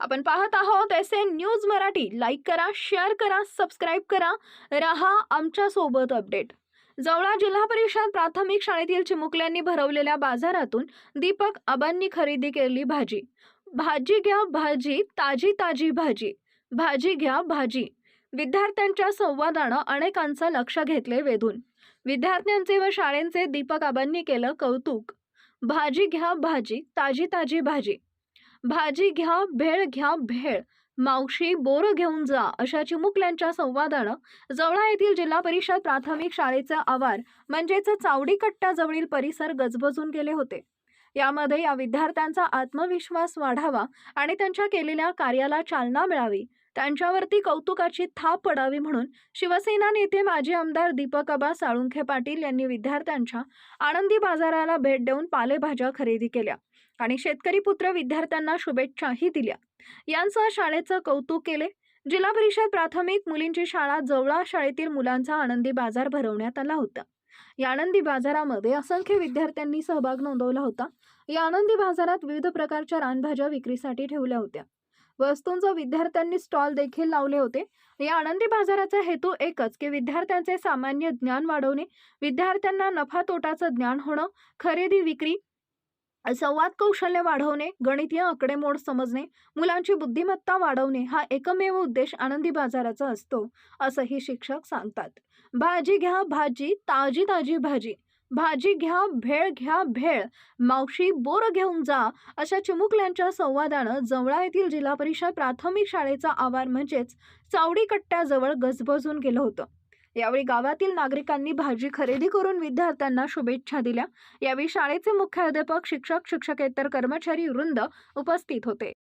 आपण पाहत आहोत S N news Marathi. Like करा शेअर करा सबस्क्राईब करा. रहा आमच्यासोबत अपडेट जवळा जिल्हा परिषद प्राथमिक शाळेतील चिमुकल्यांनी भरवलेल्या बाजारातून दीपक आबांनी खरेदी केली भाजी. भाजी घ्या भाजी ताजी ताजी भाजी. भाजी घ्या भाजी. विद्यार्थ्यांच्या संवादानं अनेकांचं लक्ष घेतले वेधून. विद्यार्थ्यांचे व शाळेंचे दीपक आबांनी केलं कौतुक. भाजी घ्या भाजी ताजी ताजी भाजी. भाजी घ्या भेळ घ्या भेळ. मावशी बोर घेऊन जा अशा चिमुकल्यांच्या संवादानं जवळा येथील जिल्हा परिषद प्राथमिक शाळेचा आवार म्हणजेच चावडी कट्ट्याजवळील परिसर गजबजून गेले होते. यामध्ये या विद्यार्थ्यांचा आत्मविश्वास वाढावा आणि त्यांच्या केलेल्या कार्याला चालना मिळावी. त्यांच्यावरती कौतुकाची थाप पडावी म्हणून शिवसेना नेते माजी आमदार दीपक आबा साळुंखे पाटील यांनी विद्यार्थ्यांच्या आनंदी बाजाराला भेट देऊन पालेभाज्या खरेदी केल्या आणि शेतकरी पुत्र विद्यार्थ्यांना शुभेच्छाही दिल्या. यांसह शाळेचं कौतुक केले. जिल्हा परिषद प्राथमिक मुलींची शाळा जवळा शाळेतील मुलांचा आनंदी बाजार भरवण्यात आला होता. या आनंदी बाजारामध्ये असंख्य विद्यार्थ्यांनी सहभाग नोंदवला होता. या आनंदी बाजारात विविध प्रकारच्या रानभाज्या विक्रीसाठी ठेवल्या होत्या. वस्तूंचा विद्यार्थ्यांनी स्टॉल देखील लावले होते. या आनंदी बाजाराचा हेतू एकच की विद्यार्थ्यांचे सामान्य ज्ञान वाढवणे विद्यार्थ्यांना नफा तोटाचं ज्ञान होणं खरेदी विक्री संवाद कौशल्य वाढवणे गणितीय आकडेमोड समजणे मुलांची बुद्धिमत्ता वाढवणे हा एकमेव उद्देश आनंदी बाजाराचा असतो असंही शिक्षक सांगतात. भाजी घ्या भाजी ताजी ताजी भाजी. भाजी घ्या भेळ घ्या भेळ. मावशी बोर घेऊन जा. अशा चिमुकल्यांच्या संवादानं जवळा येथील जिल्हा परिषद प्राथमिक शाळेचा आवार म्हणजेच चावडी कट्ट्याजवळ गजबजून गेलं होतं. यावेळी गावातील नागरिकांनी भाजी खरेदी करून विद्यार्थ्यांना शुभेच्छा दिल्या. यावेळी शाळेचे मुख्याध्यापक शिक्षक शिक्षकेतर कर्मचारी वृंद उपस्थित होते.